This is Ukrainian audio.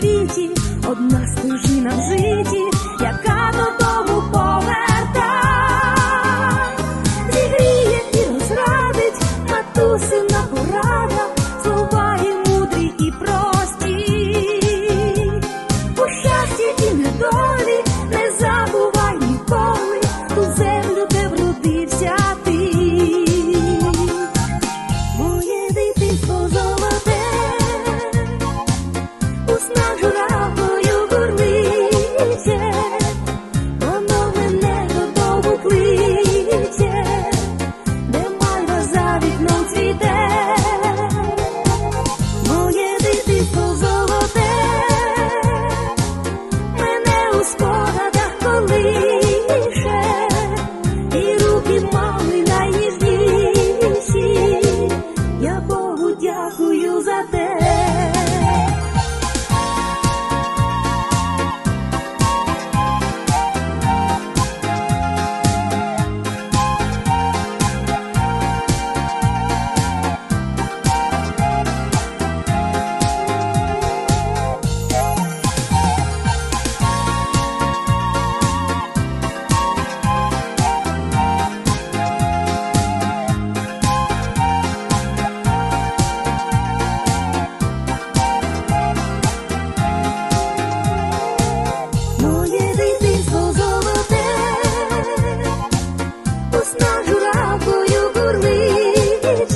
світі, одна стежина в житті, яка додому.